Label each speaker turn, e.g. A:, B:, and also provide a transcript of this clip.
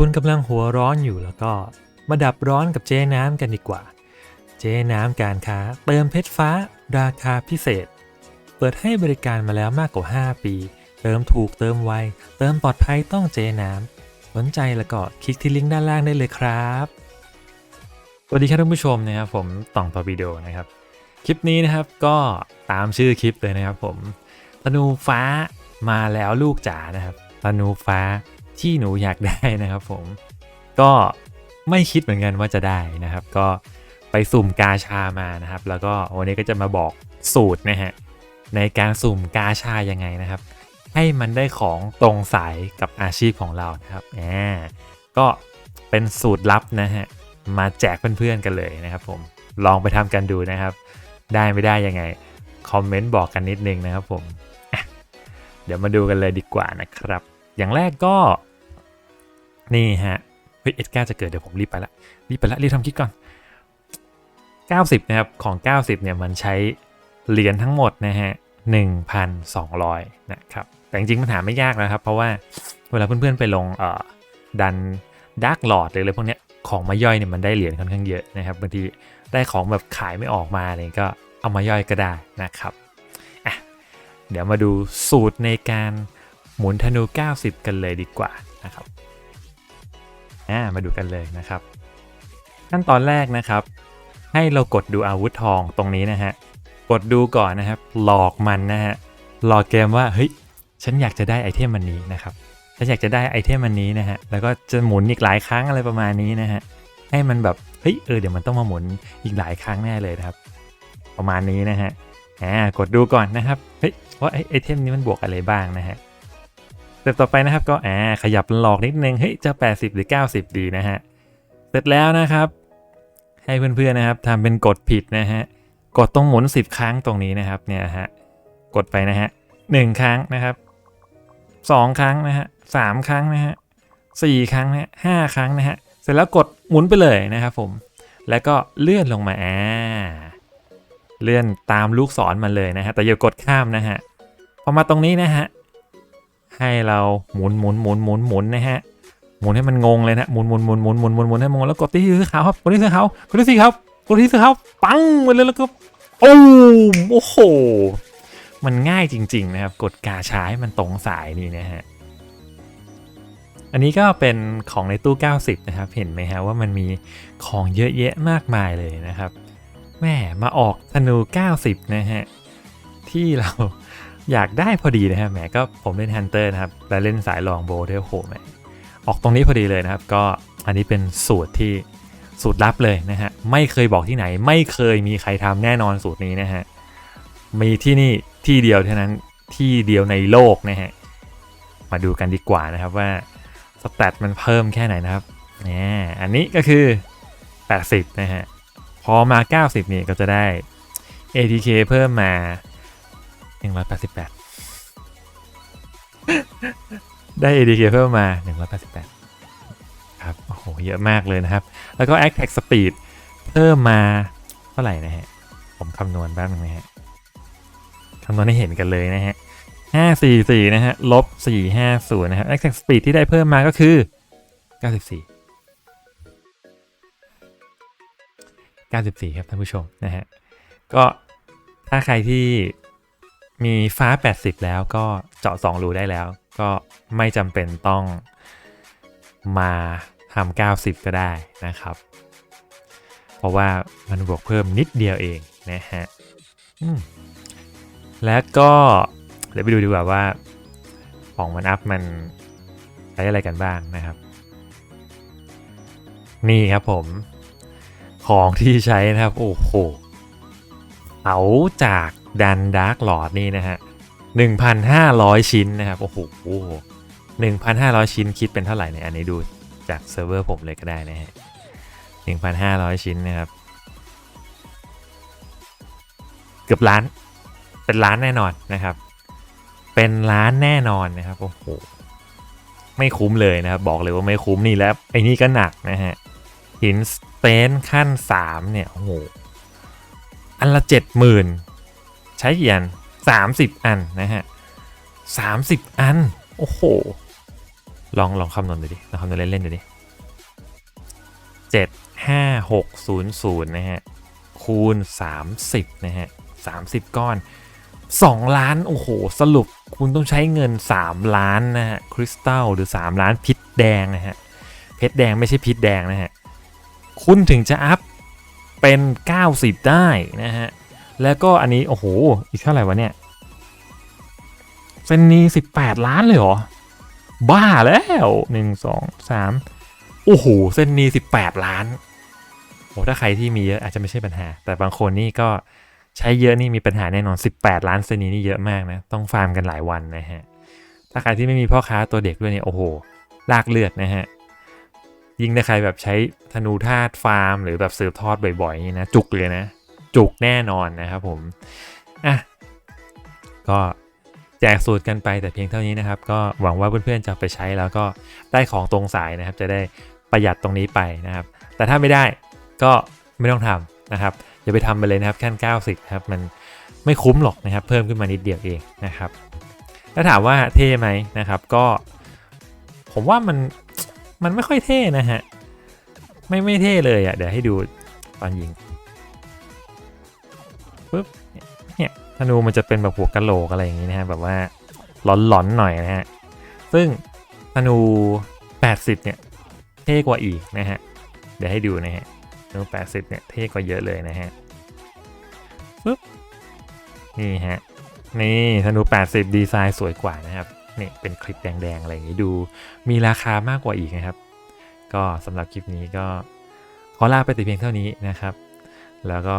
A: คุณกำลังหัวร้อนอยู่แล้วก็มาดับร้อนกับเจ๊น้ำกันดีกว่า เจ๊น้ำการค้าเติมเพชรฟ้า ราคาพิเศษ เปิดให้บริการมาแล้วมากกว่า 5 ปี เติมถูกเติมไว เติมปลอดภัยต้องเจ๊น้ำสนใจแล้วก็คลิกที่ลิงก์ด้านล่างได้เลยครับสวัสดีครับท่านผู้ชมนะครับผมต่องต่อวิดีโอนะครับ คลิปนี้นะครับก็ตามชื่อคลิปเลยนะครับผมธนูฟ้ามาแล้วลูกจ๋านะครับธนูฟ้า ที่หนูอยากได้นะครับผม ก็ไม่คิดเหมือนกันว่าจะได้นะครับ ก็ไปสุ่มกาชามานะครับ แล้วก็วันนี้ก็จะมาบอกสูตรนะฮะในการสุ่มกาชายังไงนะครับ ให้มันได้ของตรงสายกับอาชีพของเรานะครับแหมก็เป็นสูตรลับนะฮะมาแจกเพื่อนๆกันเลยนะครับ ผมลองไปทำกันดูนะครับ ได้ไม่ได้ยังไงคอมเมนต์บอกกันนิดนึงนะครับผมเดี๋ยวมาดูกันเลยดีกว่านะครับ อย่างแรกก็ นี่ฮะ เฮ้ยเอ็ดก้าจะเกิดเดี๋ยวผมรีบไปละรีบไปละรีบทำคลิปก่อน 90 นะครับ ของ 90 เนี่ยมันใช้เหรียญทั้งหมดนะฮะ 1,200 นะครับ แต่จริงๆมันหาไม่ยากนะครับ เพราะว่าเวลาเพื่อนๆไปลงเอ่อดันดาร์กหลอดหรืออะไรพวกเนี้ยของมาย่อยเนี่ยมันได้เหรียญค่อนข้างเยอะนะครับบางทีได้ของแบบขายไม่ออกมาเนี่ยก็เอามาย่อยก็ได้นะครับอะเดี๋ยวมาดูสูตรในการหมุนธนู 90 กันเลยดีกว่านะครับ อ่ามาดูกันเลยนะครับ ขั้นตอนแรกนะครับ ให้เรากดดูอาวุธทองตรงนี้นะฮะกดดูก่อนนะครับ หลอกมันนะฮะหลอกเกมว่าเฮ้ยฉันอยากจะได้ไอเทมมันนี้นะครับฉันอยากจะได้ไอเทมมันนี้นะฮะแล้วก็จะหมุนอีกหลายครั้งอะไรประมาณนี้นะฮะให้มันแบบเฮ้ยเออเดี๋ยวมันต้องมาหมุนอีกหลายครั้งแน่เลยนะครับ ประมาณนี้นะฮะอ่ากดดูก่อนนะครับเฮ้ยว่าไอไอเทมนี้มันบวกอะไรบ้างนะฮะ ต็ปต่อไปนะครับก็อ่าขยับหลอกนิดนึงเฮ้ยจะ 80 หรือ 90 ดีนะฮะเสร็จแล้วนะครับ ให้เพื่อนๆนะครับทำเป็นกดผิดนะฮะกดตรงหมุน 10 ครั้งตรงนี้นะครับเนี่ยฮะกดไปนะฮะหนึ่งครั้งนะครับสองครั้งนะฮะสามครั้งนะฮะสี่ครั้งนะฮะห้าครั้งนะฮะเสร็จแล้วกดหมุนไปเลยนะครับผมแล้วก็เลื่อนลงมาอ่าเลื่อนตามลูกศรมาเลยนะฮะแต่อย่ากดข้ามนะฮะพอมาตรงนี้นะฮะ ให้เราหมุนหมุนหมุนหมุนหมุนนะฮะหมุนให้มันงงเลยนะหมุนหมุนหมุนหมุนหมุนหมุนหมุนให้มันงงแล้วกดที่สีขาวครับกดที่สีขาวกดที่สีขาวกดที่สีขาวปังไปเลยแล้วก็โอ้โอ้โหมันง่ายจริง ๆ นะครับ กดกาชาให้มันตรงสายนี่นะฮะอันนี้ก็เป็นของในตู้ 90 นะครับ เห็นไหมฮะว่ามันมีของเยอะแยะมากมายเลยนะครับแม่มาออกธนู 90 นะฮะที่เรา อยากได้พอดีนะฮะแหมก็ผมเล่นฮันเตอร์นะครับและเล่นสายลองโบด้วยโหแหมออกตรงนี้พอดีเลยนะครับ ก็อันนี้เป็นสูตรที่สูตรลับเลยนะฮะไม่เคยบอกที่ไหน ไม่เคยมีใครทำแน่นอนสูตรนี้นะฮะมีที่นี่ที่เดียวเท่านั้นที่เดียวในโลกนะฮะมาดูกันดีกว่านะครับว่าสแตทมันเพิ่มแค่ไหนนะครับเนี่ยอันนี้ก็คือ 80 นะฮะ พอมา 90 นี่ก็จะได้ ATK เพิ่มมา 188ได้ ADK เพิ่มมา 188 ครับ โอ้โห เยอะมากเลยนะครับ แล้วก็ Attack Speed เพิ่มมาเท่าไหร่นะฮะ ผมคำนวณแป๊บนึงนะฮะ คำนวณให้เห็นกันเลยนะฮะ 544 นะฮะ ลบ 450 นะครับ Attack Speed ที่ได้เพิ่มมาก็คือ 94 94 ครับท่านผู้ชมนะฮะ ก็ถ้าใครที่ มีฟ้า 80 แล้วก็เจาะ2รูได้แล้ว ก็ไม่จำเป็นต้องมาทำ90 ก็ได้นะครับ เพราะว่ามันบวกเพิ่มนิดเดียวเองนะฮะแล้วก็เดี๋ยวไปดูดีกว่าว่าของมันอัพมันใช้อะไรกันบ้างนะครับ นี่ครับผม ของที่ใช้นะครับ โอ้โหเอาจากดันดาร์กหลอดนี่นะฮะ 1,500 ชิ้นนะครับ โอ้โห 1,500 ชิ้นคิดเป็นเท่าไหร่เนี่ยอันนี้ดูจากเซิร์ฟเวอร์ผมเลยก็ได้นะฮะ 1,500 ชิ้นนะครับ เกือบล้าน เป็นล้านแน่นอนนะครับ เป็นล้านแน่นอนนะครับ โอ้โห ไม่คุ้มเลยนะครับ บอกเลยว่าไม่คุ้มนี่แล้วไอ้นี่ก็หนักนะฮะ หินสเตนขั้น 3 เนี่ย โอ้โห อันละ 70,000 ใช้กี่อัน30 อันนะฮะ30อัน โอ้โห ลองลองคำนวณดูดิลองคำนวณเล่นๆดูดิ75600นะฮะ คูณ 30 นะฮะ30 ก้อน 2 ล้าน โอ้โห สรุปคุณต้องใช้เงิน 3 ล้านนะฮะ คริสตัลหรือ 3 ล้านพิษแดงนะฮะ เพชรแดงไม่ใช่พิษแดงนะฮะ คุณถึงจะอัพเป็น 90 ได้นะฮะ แล้วก็อันนี้ โอ้โห อีกเท่าไหร่วะเนี่ยเซนนี18ล้านเลยเหรอ บ้าแล้ว1 2 3โอ้โหเส้นนี้18ล้านโอ้ถ้าใครที่มีเยอะอาจจะไม่ใช่ปัญหา แต่บางคนนี่ก็ใช้เยอะนี่มีปัญหาแน่นอน 18 ล้านเส้นนี้นี่เยอะมากนะ ต้องฟาร์มกันหลายวันนะฮะ ถ้าใครที่ไม่มีพ่อค้าตัวเด็กด้วยเนี่ยโอ้โห ลากเลือดนะฮะ ยิ่งถ้าใครแบบใช้ธนูธาตุฟาร์ม หรือแบบสืบทอดบ่อยๆนี่นะ จุกเลยนะ จุกแน่นอนนะครับผมอะก็แจกสูตรกันไปแต่เพียงเท่านี้นะครับ ก็หวังว่าเพื่อนๆจะไปใช้แล้วก็ได้ของตรงสายนะครับ จะได้ประหยัดตรงนี้ไปนะครับ แต่ถ้าไม่ได้ก็ไม่ต้องทำนะครับอย่าไปทำไปเลยนะครับแค่90ครับมันไม่คุ้มหรอกนะครับ เพิ่มขึ้นมานิดเดียวเองนะครับแล้วถามว่าเท่ไหมนะครับ ก็ผมว่ามันมันไม่ค่อยเท่นะฮะไม่ไม่เท่เลยอะ่ะเดี๋ยวให้ดูตอนยิง ปุ๊บเนี่ยธนูมันจะเป็นแบบหัวกะโหลกอะไรอย่างงี้นะฮะแบบว่าหลอนๆหน่อยนะฮะซึ่งธนู 80 เนี่ยเท่กว่าอีกนะฮะเดี๋ยวให้ดูนะฮะธนู 80 เนี่ยเท่กว่าเยอะเลยนะฮะปึ๊บนี่ฮะนี่ธนู 80 ดีไซน์สวยกว่านะครับนี่เป็นคลิปแดงๆอะไรอย่างนี้ดู มีราคามากกว่าอีกนะครับ ก็สำหรับคลิปนี้ก็ขอลาไปแต่เพียงเท่านี้นะครับ แล้วก็